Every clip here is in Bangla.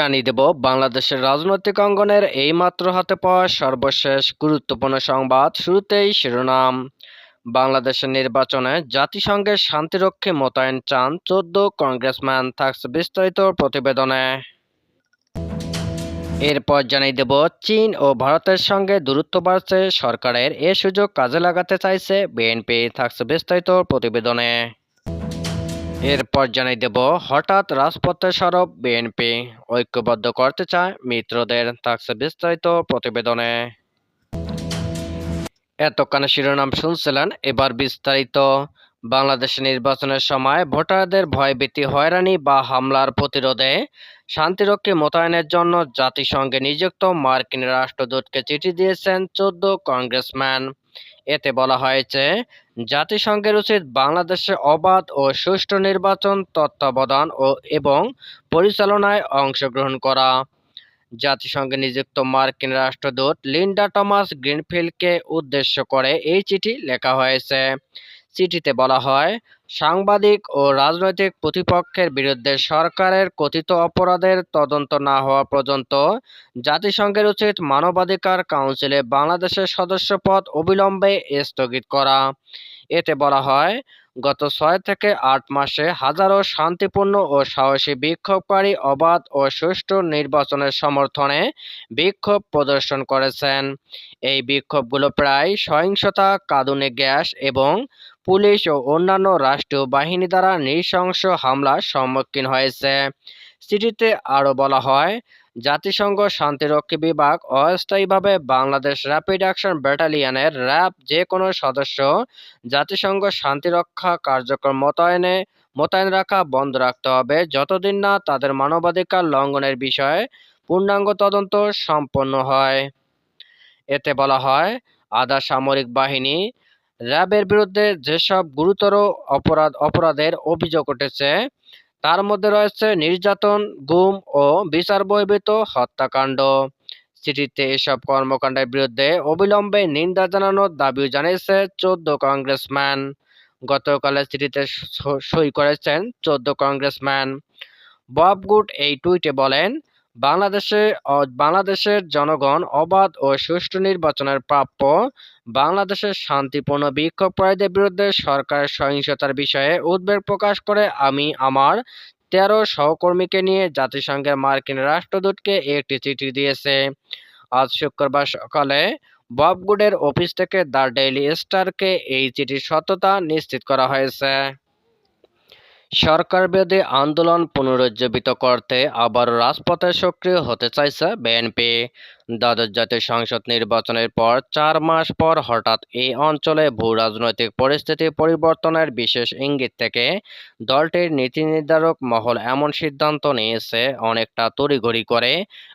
জানিয়ে দেব, বাংলাদেশের রাজনৈতিক অঙ্গনের এইমাত্র হাতে পাওয়া সর্বশেষ গুরুত্বপূর্ণ সংবাদ শুরুতেই শিরোনাম। বাংলাদেশের নির্বাচনে জাতিসংঘের শান্তিরক্ষী মোতায়েন চান চোদ্দ কংগ্রেসম্যান, থাকছে বিস্তারিত প্রতিবেদনে। এরপর জানিয়ে দেব, চীন ও ভারতের সঙ্গে দূরত্ব বাড়ছে সরকারের, এ সুযোগ কাজে লাগাতে চাইছে বিএনপি, থাকছে বিস্তারিত প্রতিবেদনে। এরপর জানিয়ে দেব, হঠাৎ রাজপথে সরব বিএনপি ঐক্যবদ্ধ করতে চায় মিত্রদের, থাকছে বিস্তারিত প্রতিবেদনে। এতক্ষণ শিরোনাম শুনছিলেন, এবার বিস্তারিত। বাংলাদেশ নির্বাচনের সময় ভোটারদের ভয়ভীতি, হয়রানি বা হামলার প্রতিরোধে শান্তিরক্ষী মোতায়েনের জন্য জাতিসংঘে নিযুক্ত মার্কিন রাষ্ট্রদূতকে চিঠি দিয়েছেন চোদ্দ কংগ্রেসম্যান। এতে বলা হয়েছে, জাতিসংঘের উচিত বাংলাদেশে অবাধ ও সুষ্ঠু নির্বাচন, তত্ত্বাবধান ও এবং পরিচালনায় অংশগ্রহণ করা। জাতিসংঘে নিযুক্ত মার্কিন রাষ্ট্রদূত লিন্ডা টমাস গ্রিনফিল্ডকে উদ্দেশ্য করে এই চিঠি লেখা হয়েছে। চিঠিতে বলা হয়, সাংবাদিক ও রাজনৈতিক প্রতিপক্ষের বিরুদ্ধে সরকারের কথিত অপরাধের তদন্ত না হওয়া পর্যন্ত জাতিসংঘের উচিত মানবাধিকার কাউন্সিলে বাংলাদেশের সদস্যপদ অবিলম্বে স্থগিত করা। এতে বলা হয়, গত ছয় থেকে আট মাসে হাজারো শান্তিপূর্ণ ও সাহসী বিক্ষোভকারী অবাধ ও সুষ্ঠু নির্বাচনের সমর্থনে বিক্ষোভ প্রদর্শন করেছেন। এই বিক্ষোভগুলো প্রায় সহিংসতা, কাঁদুনে গ্যাস এবং পুলিশ ও অন্যান্য রাষ্ট্রীয় বাহিনী দ্বারা নৃশংস হামলার সম্মুখীন হয়েছে। চিঠিতে আরও বলা হয়, জাতিসংঘ শান্তিরক্ষী বিভাগ অস্থায়ীভাবে বাংলাদেশ র্যাপিড অ্যাকশন ব্যাটালিয়নের র্যাব যে কোনো সদস্য জাতিসংঘ শান্তিরক্ষা কার্যক্রম মোতায়েনে, মোতায়েন রাখা বন্ধ রাখতে হবে। যতদিন না তাদের মানবাধিকার লঙ্ঘনের বিষয়ে পূর্ণাঙ্গ তদন্ত সম্পন্ন হয়। এতে বলা হয়, আধা সামরিক বাহিনী র্যাবের বিরুদ্ধে যেসব গুরুতর অপরাধ, অপরাধের অভিযোগ উঠেছে, তার মধ্যে রয়েছে নির্যাতন, গুম ও বিচার বহির্ভূত হত্যাকাণ্ড। চিঠিতে এসব কর্মকাণ্ডের বিরুদ্ধে অবিলম্বে নিন্দা জানানোর দাবিও জানিয়েছে চোদ্দ কংগ্রেসম্যান। গতকালের চিঠিতে সই করেছেন চোদ্দ কংগ্রেসম্যান। বব গুড এই টুইটে বলেন বাংলাদেশে বাংলাদেশের জনগণ অবাধ ও সুষ্ঠু নির্বাচনের প্রাপ্য বাংলাদেশের শান্তিপূর্ণ বিক্ষোভকারীদের বিরুদ্ধে সরকারের সহিংসতার বিষয়ে উদ্বেগ প্রকাশ করে আমি আমার তেরো সহকর্মীকে নিয়ে জাতিসংঘের মার্কিন রাষ্ট্রদূতকে একটি চিঠি দিয়েছে। আজ শুক্রবার সকালে ববগুডের অফিস থেকে দ্য ডেইলি স্টারকে এই চিঠির সত্যতা নিশ্চিত করা হয়েছে। সরকার বিরোধী আন্দোলন পুনরুজ্জীবিত করতে আবারও রাজপথে সক্রিয় হতে চাইছে বিএনপি দ্বাদশ জাতীয় সংসদ নির্বাচনের পর চার মাস পর হঠাৎ এই অঞ্চলে ভূ রাজনৈতিক পরিস্থিতি পরিবর্তনের বিশেষ ইঙ্গিত থেকে দলটির নীতি নির্ধারক মহল এমন সিদ্ধান্ত নিয়েছে, অনেকটা তড়িঘড়ি করে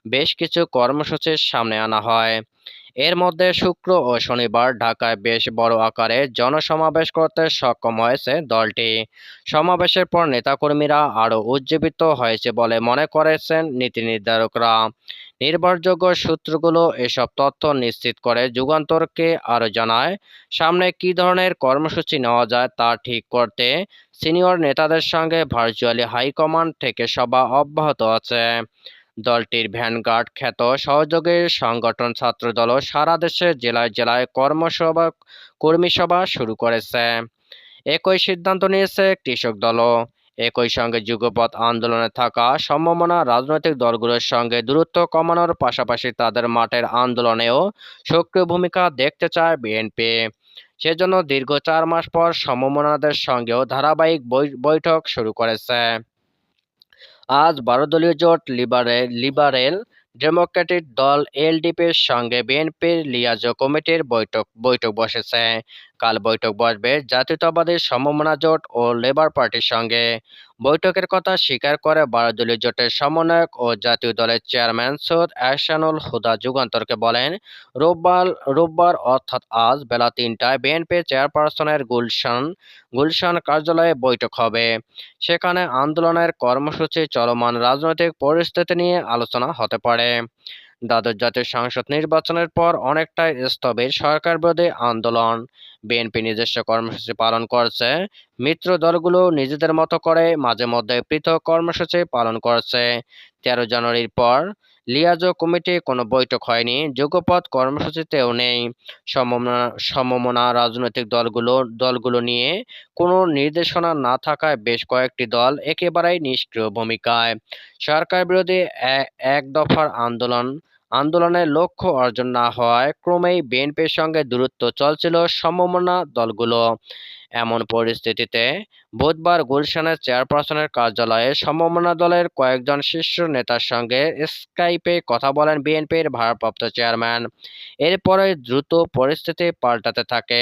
বেশ কিছু কর্মসূচির সামনে আনা হয়। এর মধ্যে শুক্র ও শনিবার ঢাকায় বেশ বড় আকারে জনসমাবেশ করতে সক্ষম হয়েছে দলটি। সমাবেশের পর নেতাকর্মীরা আরও উজ্জীবিত হয়েছে বলে মনে করেছেন নীতি নির্ধারকরা। নির্ভরযোগ্য সূত্রগুলো এসব তথ্য নিশ্চিত করে যুগান্তরকে আরও জানায়, সামনে কী ধরনের কর্মসূচি নেওয়া যায় তা ঠিক করতে সিনিয়র নেতাদের সঙ্গে ভার্চুয়ালি হাইকমান্ড থেকে সভা অব্যাহত আছে। দলটির ভ্যানগার্ড খ্যাত সহযোগী সংগঠন ছাত্রদলও সারা দেশে জেলায় জেলায় কর্মসভা, কর্মী সভা শুরু করেছে। একই সিদ্ধান্ত নিয়েছে কৃষক দলও একই সঙ্গে যুগপথ আন্দোলনে থাকা সম্ভাবনা রাজনৈতিক দলগুলোর সঙ্গে দূরত্ব কমানোর পাশাপাশি তাদের মাঠের আন্দোলনেও সক্রিয় ভূমিকা দেখতে চায় বিএনপি। সেজন্য দীর্ঘ চার মাস পর সমমনাদের সঙ্গেও ধারাবাহিক বৈঠক শুরু করেছে। আজ বারো দলীয় জোট লিবারেল লিবারেল ডেমোক্রেটিক দল এলডিপির সঙ্গে বিএনপির লিয়াজো কমিটির বৈঠক বৈঠক বসেছে। কাল বৈঠক বসবে জাতীয়তাবাদী সমমনা জোট ও লেবার পার্টির সঙ্গে। বৈঠকের কথা স্বীকার করে বারো দলীয় জোটের সমন্বয়ক ও জাতীয় দলের চেয়ারম্যান সৈয়দ এহসানুল হুদা যুগান্তরকে বলেন, রোববার রোববার অর্থাৎ আজ বেলা তিনটায় বিএনপি চেয়ারপারসনের গুলশান গুলশান কার্যালয়ে বৈঠক হবে। সেখানে আন্দোলনের কর্মসূচি চলমান রাজনৈতিক পরিস্থিতি নিয়ে আলোচনা হতে পারে। দ্বাদশ জাতীয় সংসদ নির্বাচনের পর অনেকটাই স্তবের সরকার বিরোধী আন্দোলন। বিএনপি নিজস্ব কর্মসূচি পালন করছে। মিত্র দলগুলো নিজেদের মতো করে মাঝে মধ্যে পৃথক কর্মসূচি পালন করছে। তেরো জানুয়ারির পর লিয়াজো কমিটি কোনো বৈঠক হয়নি। যুগপৎ কর্মসূচিতেও নেই। সমমনা রাজনৈতিক দলগুলো দলগুলো নিয়ে কোনো নির্দেশনা না থাকায় বেশ কয়েকটি দল একেবারেই নিষ্ক্রিয় ভূমিকায়। সরকার বিরোধী এক দফার আন্দোলন আন্দোলনের লক্ষ্য অর্জন না হওয়ায় ক্রমেই বিএনপির সঙ্গে দূরত্ব চলছিল সমমনা দলগুলো। এমন পরিস্থিতিতে বুধবার গুলশানের চেয়ারপারসনের কার্যালয়ে সমমনা দলের কয়েকজন শীর্ষ নেতার সঙ্গে স্কাইপে কথা বলেন বিএনপির ভারপ্রাপ্ত চেয়ারম্যান। এরপরে দ্রুত পরিস্থিতি পাল্টাতে থাকে।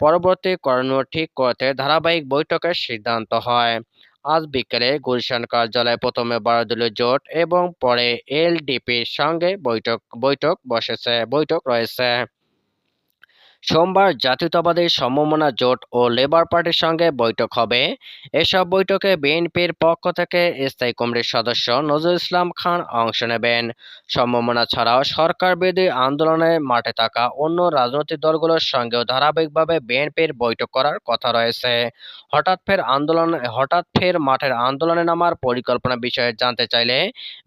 পরবর্তী করণীয় ঠিক করতে ধারাবাহিক বৈঠকের সিদ্ধান্ত হয়। আজ বিকেলে গুলশান কার্যালয়ে প্রথমে বারো দলীয় জোট এবং পরে এলডিপির সঙ্গে বৈঠক বৈঠক বসেছে, বৈঠক রয়েছে। সোমবার জাতীয়তাবাদী সমমনা জোট ও লেবার পার্টির সঙ্গে বৈঠক হবে। এসব বৈঠকে বিএনপির পক্ষ থেকে স্থায়ী কমিটির সদস্য নজরুল ইসলাম খান অংশ নেবেন। সমমনা ছাড়াও সরকার বিরোধী আন্দোলনে মাঠে থাকা অন্য রাজনৈতিক দলগুলোর সঙ্গেও ধারাবাহিকভাবে বিএনপির বৈঠক করার কথা রয়েছে। হঠাৎ ফের আন্দোলন, হঠাৎ ফের মাঠের আন্দোলনে নামার পরিকল্পনা বিষয়ে জানতে চাইলে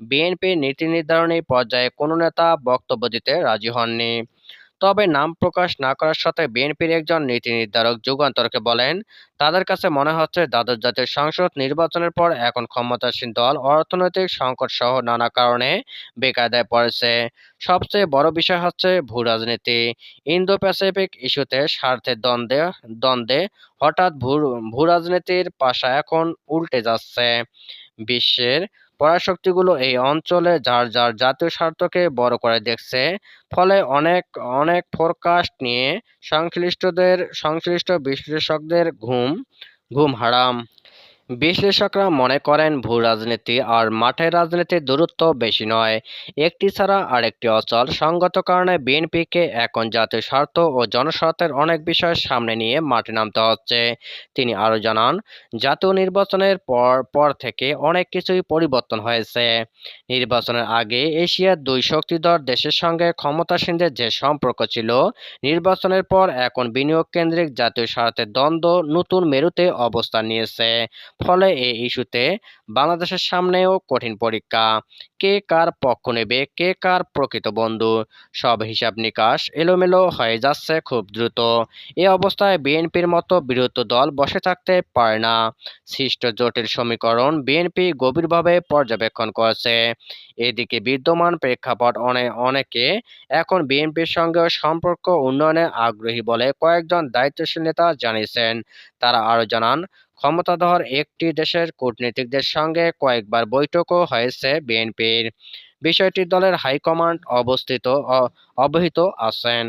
বিএনপির নীতি নির্ধারণী পর্যায়ে কোনো নেতা বক্তব্য দিতে রাজি হননি। তবে নাম প্রকাশ না করার সাথে বিএনপির একজন নীতি নির্ধারক যুগান্তরকে বলেন, তাদের কাছে মনে হচ্ছে দ্বাদশ জাতীয় সংসদ নির্বাচনের পর এখন ক্ষমতাসীন দল অর্থনৈতিক সংকট সহ নানা কারণে বেকায়দায় পড়েছে। সবচেয়ে বড় বিষয় হচ্ছে ভূ রাজনীতি। ইন্দো প্যাসিফিক ইস্যুতে স্বার্থের দ্বন্দ্বে দ্বন্দ্বে হঠাৎ ভূ ভূ রাজনীতির পাশা এখন উল্টে যাচ্ছে। বিশ্বের পরাশক্তিগুলো এই অঞ্চলে যার যার জাতীয় স্বার্থকে বড় করে দেখছে, ফলে অনেক অনেক ফোরকাস্ট নিয়ে সংশ্লিষ্টদের, সংশ্লিষ্ট বিশ্লেষকদের ঘুম ঘুম হারাম। বিশ্লেষকরা মনে করেন ভূ রাজনীতি আর মাঠের রাজনীতির দূরত্ব বেশি নয়। একটি ছাড়া আরেকটি অচল। সঙ্গত কারণে বিএনপিকে এখন জাতীয় স্বার্থ ও জনস্বার্থের অনেক বিষয় সামনে নিয়ে মাঠে নামতে হচ্ছে। তিনি আরও জানান, জাতীয় নির্বাচনের পর পর থেকে অনেক কিছুই পরিবর্তন হয়েছে। নির্বাচনের আগে এশিয়ার দুই শক্তিধর দেশের সঙ্গে ক্ষমতাসীনদের যে সম্পর্ক ছিল, নির্বাচনের পর এখন বিনিয়োগ কেন্দ্রিক জাতীয় স্বার্থের দ্বন্দ্ব নতুন মেরুতে অবস্থান নিয়েছে। ফলে এই ইস্যুতে বাংলাদেশের সামনেও কঠিন পরীক্ষা। কে কার পক্ষ নেবে, কে কার প্রকৃত বন্ধু? সব হিসাব নিকাশ এলোমেলো হয়ে যাচ্ছে খুব দ্রুত। এ অবস্থায় বিএনপির মতো বিরোধী দল বসে থাকতে পারে না। সৃষ্ট জটিল সমীকরণ বিএনপি গভীরভাবে পর্যবেক্ষণ করেছে। এদিকে বিদ্যমান প্রেক্ষাপট অনেক অনেকে এখন বিএনপির সঙ্গে সম্পর্ক উন্নয়নে আগ্রহী বলে কয়েকজন দায়িত্বশীল নেতা জানিয়েছেন। তারা আরও জানান ক্ষমতাধর একটি দেশের কূটনীতিকদের সঙ্গে কয়েকবার বৈঠকও হয়েছে বিএনপির। বিষয়টি দলের হাইকমান্ড অবস্থিত অবহিত আছেন।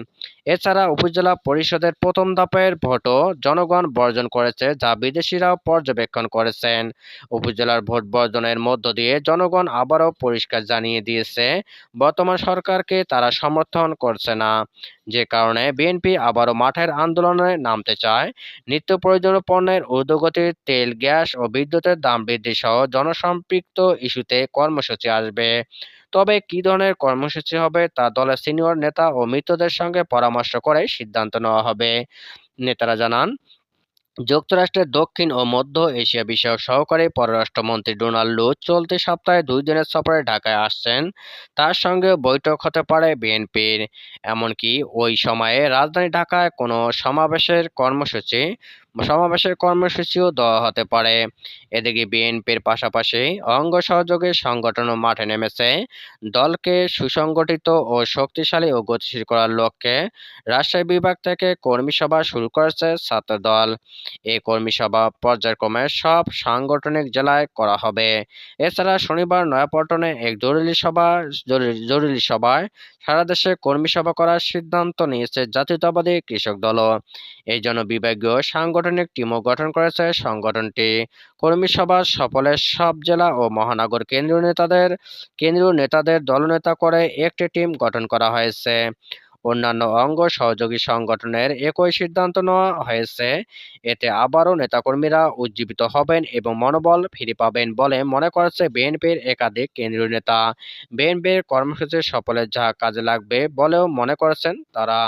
এছাড়া উপজেলা পরিষদের প্রথম ধাপের ভোটও জনগণ বর্জন করেছে যা বিদেশিরাও পর্যবেক্ষণ করেছেন। উপজেলার ভোট বর্জনের মধ্য দিয়ে জনগণ আবারও পরিষ্কার জানিয়ে দিয়েছে, বর্তমান সরকারকে তারা সমর্থন করছে না। যে কারণে বিএনপি আবারও মাঠের আন্দোলনে নামতে চায়। নিত্য প্রয়োজনীয় পণ্যের ঊর্ধ্বগতির তেল, গ্যাস ও বিদ্যুতের দাম বৃদ্ধি সহ জনসম্পৃক্ত ইস্যুতে কর্মসূচি আসবে। তবে কি ধরনের কর্মসূচি হবে তা দলের সিনিয়র নেতা ও মিত্রদের সঙ্গে পরামর্শ করে সিদ্ধান্ত নেওয়া হবে। নেতারা জানান যুক্তরাষ্ট্রের দক্ষিণ ও মধ্য এশিয়া বিষয়ক সহকারী পররাষ্ট্রমন্ত্রী ডোনাল্ড লুচ চলতি সপ্তাহে দুই দিনের সফরে ঢাকায় আসছেন। তার সঙ্গে বৈঠক হতে পারে বিএনপির। এমনকি ওই সময়ে রাজধানী ঢাকায় কোনো সমাবেশের কর্মসূচি সমাবেশের কর্মসূচিও দেওয়া হতে পারে। এদিকে বিএনপির পাশাপাশি অঙ্গ সহযোগী সংগঠনও মাঠে নেমেছে। দলকে সুসংগঠিত ও শক্তিশালী ও গতিশীল করার লক্ষ্যে রাজশাহী বিভাগ থেকে কর্মী সভা শুরু করেছে ছাত্রদল। এই কর্মী সভা পর্যায়ক্রমে সব সাংগঠনিক জেলায় করা হবে। এছাড়া শনিবার নয়াপল্টনে এক জরুরি সভা জরুরি সভায় সারা দেশে কর্মী সভা করার সিদ্ধান্ত নিয়েছে জাতীয়তাবাদী কৃষক দল। এই জন্য বিভাগীয় সাংগঠনিক টিমও গঠন করেছে সংগঠনটি। কর্মী সভা সফলে সব জেলা ও মহানগর কেন্দ্রীয় নেতাদের কেন্দ্রীয় নেতাদের দলনেতা করে একটি টিম গঠন করা হয়েছে। অন্যান্য অঙ্গ সহযোগী সংগঠনের একই সিদ্ধান্ত নেওয়া হয়েছে। এতে আবারও নেতাকর্মীরা উজ্জীবিত হবেন এবং মনোবল ফিরে পাবেন বলে মনে করছে বিএনপির একাধিক কেন্দ্রীয় নেতা। বিএনপির কর্মসূচির সফলে যা কাজে লাগবে বলেও মনে করছেন তারা।